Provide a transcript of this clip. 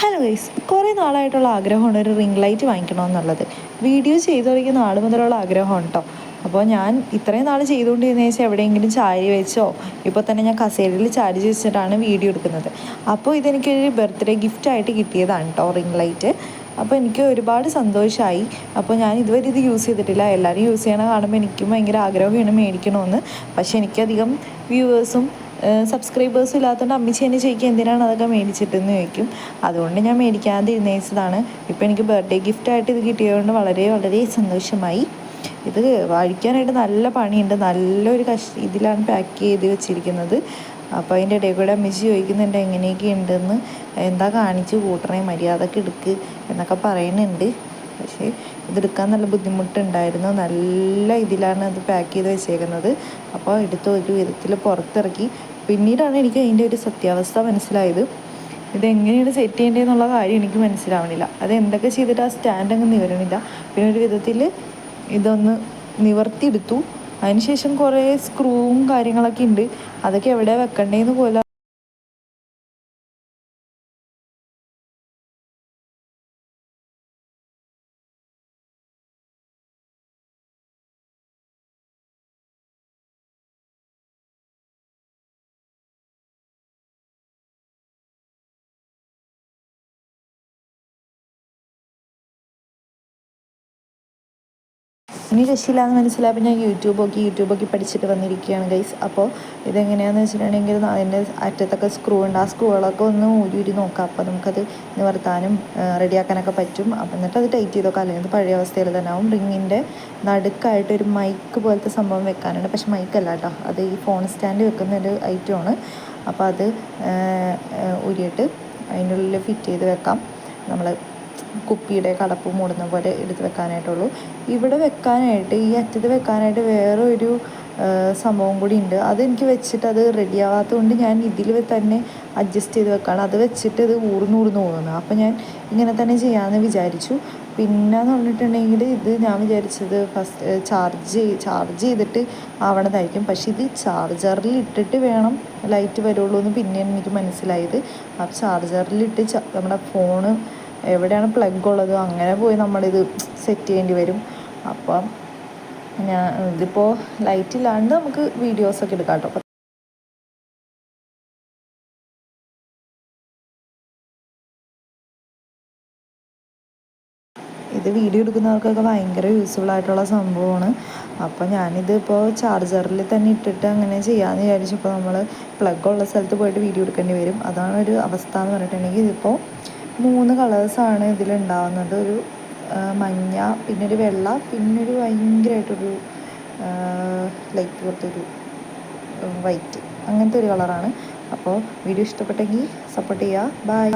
Hello guys കുറേ നാളായിട്ടുള്ള ആഗ്രഹമാണ് ഒരു റിംഗ് ലൈറ്റ് വാങ്ങിക്കണമെന്നുള്ളത്. വീഡിയോ ചെയ്തു തുടങ്ങിയ നാൾ മുതലുള്ള ആഗ്രഹമാണ് കേട്ടോ അപ്പോൾ ഞാൻ ഇത്രയും നാൾ ചെയ്തുകൊണ്ടിരുന്ന വെച്ചാൽ എവിടെയെങ്കിലും ചാരി വെച്ചോ ഇപ്പോൾ തന്നെ ഞാൻ കസേരയിൽ ചാരി വെച്ചിട്ടാണ് വീഡിയോ എടുക്കുന്നത്. അപ്പോൾ ഇതെനിക്കൊരു ബർത്ത്ഡേ ഗിഫ്റ്റായിട്ട് കിട്ടിയതാണ് കേട്ടോ റിംഗ് ലൈറ്റ് അപ്പോൾ എനിക്ക് ഒരുപാട് സന്തോഷമായി അപ്പോൾ ഞാൻ ഇതുവരെ ഇത് യൂസ് ചെയ്തിട്ടില്ല. എല്ലാവരും യൂസ് ചെയ്യണ കാണുമ്പോൾ എനിക്കും ഭയങ്കര ആഗ്രഹമാണ് മേടിക്കണമെന്ന് പക്ഷേ എനിക്കധികം വ്യൂവേഴ്സും സബ്സ്ക്രൈബേഴ്സ് ഇല്ലാത്തതുകൊണ്ട് അമ്മിച്ചി എന്നെ ചോദിക്കും എന്തിനാണ് അതൊക്കെ മേടിച്ചിട്ടെന്ന് ചോദിക്കും. അതുകൊണ്ട് ഞാൻ മേടിക്കാതെ ഇരുന്നേച്ചതാണ്. ഇപ്പോൾ എനിക്ക് ബർത്ത്ഡേ ഗിഫ്റ്റായിട്ട് ഇത് കിട്ടിയതുകൊണ്ട് വളരെ വളരെ സന്തോഷമായി. ഇത് വാഴിക്കാനായിട്ട് നല്ല പണിയുണ്ട്. നല്ലൊരു കഷ ഇതിലാണ് പാക്ക് ചെയ്ത് വെച്ചിരിക്കുന്നത്. അപ്പോൾ അതിന്റെ ഇടയിൽ കൂടെ അമ്മച്ചി ചോദിക്കുന്നുണ്ട് എങ്ങനെയൊക്കെ ഉണ്ടെന്ന്? എന്താ കാണിച്ച് കൂട്ടണേ? മര്യാദയ്ക്ക് എടുക്ക് എന്നൊക്കെ പറയുന്നുണ്ട്. പക്ഷേ ഇതെടുക്കാൻ നല്ല ബുദ്ധിമുട്ടുണ്ടായിരുന്നു. നല്ല ഇതിലാണ് അത് പാക്ക് ചെയ്ത് വെച്ചേക്കുന്നത്. അപ്പോൾ എടുത്ത് ഒരു വിധത്തിൽ പുറത്തിറക്കി. പിന്നീടാണ് എനിക്ക് അതിന്റെ ഒരു സത്യാവസ്ഥ മനസ്സിലായത്. ഇതെങ്ങനെയാണ് സെറ്റ് ചെയ്യേണ്ടതെന്നുള്ള കാര്യം എനിക്ക് മനസ്സിലാവണില്ല. അത് എന്തൊക്കെ ചെയ്തിട്ട് ആ സ്റ്റാൻഡ് അങ്ങ് നിവരണില്ല. പിന്നെ ഒരു വിധത്തിൽ ഇതൊന്ന് നിവർത്തിയെടുത്തു. അതിനുശേഷം കുറേ സ്ക്രൂവും കാര്യങ്ങളൊക്കെ ഉണ്ട്. അതൊക്കെ എവിടെ വെക്കണ്ടേന്ന് പോലെ ഇനി രക്ഷയില്ലാന്ന് മനസ്സിലായപ്പോൾ ഞാൻ യൂട്യൂബ് നോക്കി യൂട്യൂബ് പഠിച്ചിട്ട് വന്നിരിക്കുകയാണ് ഗൈസ് അപ്പോൾ ഇതെങ്ങനെയാണെന്ന് വെച്ചിട്ടുണ്ടെങ്കിൽ അതിന്റെ അറ്റത്തൊക്കെ സ്ക്രൂ ഉണ്ട്. ആ സ്ക്രൂകളൊക്കെ ഒന്ന് ഊരി നോക്കാം. അപ്പോൾ നമുക്കത് നിവർത്താനും റെഡിയാക്കാനൊക്കെ പറ്റും. അപ്പം എന്നിട്ട് അത് ടൈറ്റ് ചെയ്തൊക്കെ അല്ലെങ്കിൽ പഴയ അവസ്ഥയിൽ തന്നെ ആവും. റിങ്ങിന്റെ നടുക്കായിട്ട് ഒരു മൈക്ക് പോലത്തെ സംഭവം വെക്കാനുണ്ട്. പക്ഷെ മൈക്കല്ല കേട്ടോ. അത് ഈ ഫോൺ സ്റ്റാൻഡ് വെക്കുന്ന ഒരു ഐറ്റമാണ് അപ്പോൾ അത് ഊരിയിട്ട് അതിന്റെ ഉള്ളിൽ ഫിറ്റ് ചെയ്ത് വെക്കാം. നമ്മൾ കുപ്പിയുടെ കടപ്പ് മൂടുന്ന പോലെ എടുത്ത് വെക്കാനായിട്ടുള്ളൂ. ഇവിടെ വെക്കാനായിട്ട് ഈ അറ്റത്ത് വെക്കാനായിട്ട് വേറൊരു സംഭവം കൂടി ഉണ്ട്. അതെനിക്ക് വെച്ചിട്ട് അത് റെഡി ആവാത്തതുകൊണ്ട് ഞാൻ ഇതിൽ തന്നെ അഡ്ജസ്റ്റ് ചെയ്ത് വെക്കാണ്. അത് വെച്ചിട്ട് ഇത് ഊർന്നൂർന്ന് പോകുന്നത് അപ്പോൾ ഞാൻ ഇങ്ങനെ തന്നെ ചെയ്യാമെന്ന് വിചാരിച്ചു. പിന്നെന്ന് പറഞ്ഞിട്ടുണ്ടെങ്കിൽ ഇത് ഞാൻ വിചാരിച്ചത് ഫസ്റ്റ് ചാർജ് ചാർജ് ചെയ്തിട്ട് ആവണതായിരിക്കും. പക്ഷേ ഇത് ചാർജറിൽ ഇട്ടിട്ട് വേണം ലൈറ്റ് വരുള്ളൂ എന്ന് പിന്നെയാണ് എനിക്ക് മനസ്സിലായത്. അപ്പോൾ ചാർജറിലിട്ട് നമ്മുടെ ഫോണ് എവിടെയാണ് പ്ലഗ് ഉള്ളത്? അങ്ങനെ പോയി നമ്മളിത് സെറ്റ് ചെയ്യേണ്ടി വരും. അപ്പം ഞാൻ ഇതിപ്പോൾ ലൈറ്റ് ഇല്ലാണ്ട് നമുക്ക് വീഡിയോസൊക്കെ എടുക്കാം കേട്ടോ. ഇത് വീഡിയോ എടുക്കുന്നവർക്കൊക്കെ ഭയങ്കര യൂസ്ഫുൾ ആയിട്ടുള്ള സംഭവമാണ്. അപ്പോൾ ഞാനിത് ഇപ്പോൾ ചാർജറിൽ തന്നെ ഇട്ടിട്ട് അങ്ങനെ ചെയ്യാമെന്ന് വിചാരിച്ചപ്പോൾ നമ്മൾ പ്ലഗ് ഉള്ള സ്ഥലത്ത് പോയിട്ട് വീഡിയോ എടുക്കേണ്ടി വരും. അതാണ് ഒരു അവസ്ഥ എന്ന് പറഞ്ഞിട്ടുണ്ടെങ്കിൽ ഇതിപ്പോൾ മൂന്ന് കളേഴ്സാണ് ഇതിലുണ്ടാവുന്നത്. ഒരു മഞ്ഞ പിന്നെ ഒരു വെള്ള പിന്നെ ഒരു ഭയങ്കരമായിട്ടൊരു ലൈറ്റ് പോലത്തൊരു വൈറ്റ് അങ്ങനത്തെ ഒരു കളറാണ് അപ്പോൾ വീഡിയോ ഇഷ്ടപ്പെട്ടെങ്കിൽ സപ്പോർട്ട് ചെയ്യുക. ബൈ